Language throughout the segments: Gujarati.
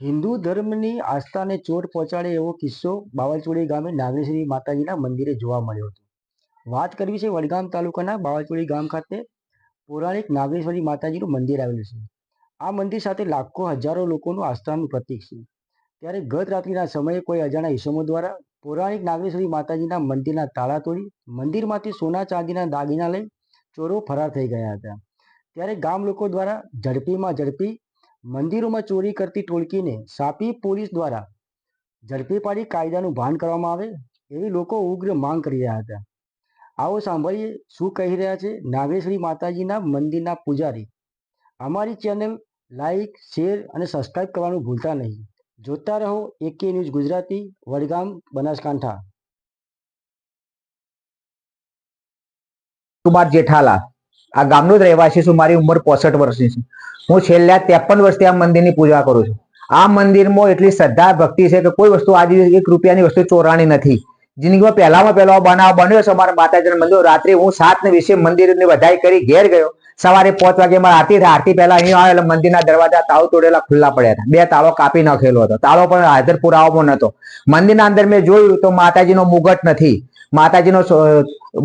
હિન્દુ ધર્મની આસ્થાને ચોટ પહોંચાડે એવો કિસ્સો બાવળચોડી ગામે નાગેશ્વરી માતાજીના મંદિરે જોવા મળ્યો હતો. વાત કરવી છે વડગામ તાલુકાના બાવળચોડી ગામ ખાતે પૌરાણિક નાગેશ્વરી માતાજીનું મંદિર આવેલું છે. આ મંદિર સાથે લાખો હજારો લોકોનું આસ્થાનું પ્રતીક છે. ત્યારે ગત રાત્રિના સમયે કોઈ અજાણા ઈસમો દ્વારા પૌરાણિક નાગેશ્વરી માતાજીના મંદિરના તાળા તોડી મંદિરમાંથી સોના ચાંદીના દાગીના લઈ ચોરો ફરાર થઈ ગયા હતા. ત્યારે ગામ લોકો દ્વારા ઝડપીમાં ઝડપી મંદિરોમાં ચોરી કરતી ટોળકીને સાપી પોલીસ દ્વારા ઝડપી પાડી કાયદાનું ભાન કરવામાં આવે એવી લોકો ઉગ્ર માંગ કરી રહ્યા હતા. આવો સાંભળીએ શું કહી રહ્યા છે નાગેશ્વરી માતાજીના મંદિરના પૂજારી. અમારી ચેનલ લાઈક શેર અને સબસ્ક્રાઈબ કરવાનું ભૂલતા નહીં. જોતા રહો એકે ન્યૂઝ ગુજરાતી, વડગામ, બનાસકાંઠા. કુમાર જેઠાલાલ. આ ગામનો જ રહેવાસી છું, મારી ઉંમર પોસઠ વર્ષની છે. હું છેલ્લા ત્રેપન વર્ષથી આ મંદિરની પૂજા કરું છું. આ મંદિરમાં એટલી શ્રદ્ધા, ભક્તિ છે કે કોઈ વસ્તુ આજે એક રૂપિયાની વસ્તુ ચોરાણી નથી. જિંદગીમાં પહેલામાં પહેલો બનાવ બન્યો છે, અમારા માતાજીના મંદિર રાત્રે હું સાત ને વિશે મંદિરની વધાઈ કરી ઘેર ગયો. સવારે પાંચ વાગે મારે આરતી થાય. આરતી પહેલા અહીં એટલે મંદિરના દરવાજા તાળો તોડેલા ખુલ્લા પડ્યા હતા. બે તાળો કાપી નાખેલો હતો. તાળો પણ હાજર પુરાવામાં નતો મંદિરના અંદર મેં જોયું તો માતાજીનો મુગટ નથી. માતાજીનો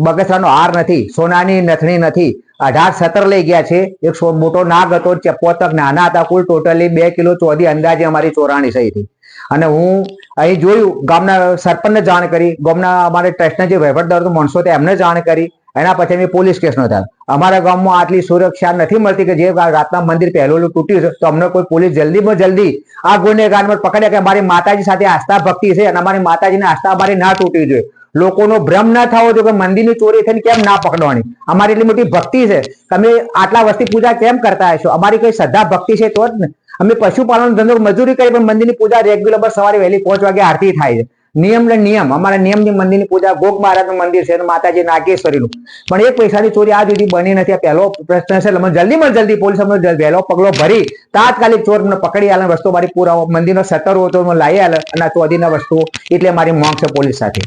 બગસરાનો હાર નથી. સોનાની નથણી નથી. અઢાર સત્તર લઈ ગયા છે. એક મોટો નાગ હતો, ચપોતક, નાના હતા, કુલ ટોટલી બે કિલો ચોધી અંદાજે અમારી ચોરાણી સહી હતી. અને હું અહીં જોયું, ગામના સરપંચને જાણ કરી, ગામના અમારે ટ્રસ્ટના જે વહીવટદાર હતો, માણસો હતા, એમને જાણ કરી, એના પછી અમે પોલીસ કેસ નોંધાવ્યો અમારા ગામમાં આટલી સુરક્ષા નથી મળતી કે જે રાતના મંદિર પહેલું તૂટ્યું છે, તો અમને કોઈ પોલીસ જલ્દીમાં જલ્દી આ ગુનેગારમાં પકડ્યા કે અમારી માતાજી સાથે આસ્થા ભક્તિ છે અને અમારી માતાજીની આસ્થા અમારી ના તૂટવી જોઈએ. લોકોનો ભ્રમ ના થવો જોઈએ કે મંદિરની ચોરી થઈને કેમ ના પકડવાની? અમારી એટલી મોટી ભક્તિ છે. તમે આટલા વર્ષથી પૂજા કેમ કરતા હશો? અમારી કઈ શ્રદ્ધા ભક્તિ છે તો જ ને. અમે પશુપાલન ધંધો મજૂરી કરી પણ મંદિરની પૂજા રેગ્યુલર સવારે વહેલી પાંચ વાગે આરતી થાય છે. નિયમ ને નિયમ. અમારા નિયમની મંદિરની પૂજા ગોગ મહારાજનું મંદિર છે માતાજી નાગેશ્વરીનું. પણ એક પૈસાની ચોરી આ સુધી બની નથી. આ પહેલો પ્રશ્ન છે મને જલ્દીમાં જલ્દી પોલીસ અમને વહેલો પગલો ભરી. તાત્કાલિક ચોર પકડી આલે વસ્તુ મારી પૂરા મંદિરનો સતર હતો લાવી આલે અને આ વસ્તુ એટલે મારી માંગ છે પોલીસ સાથે.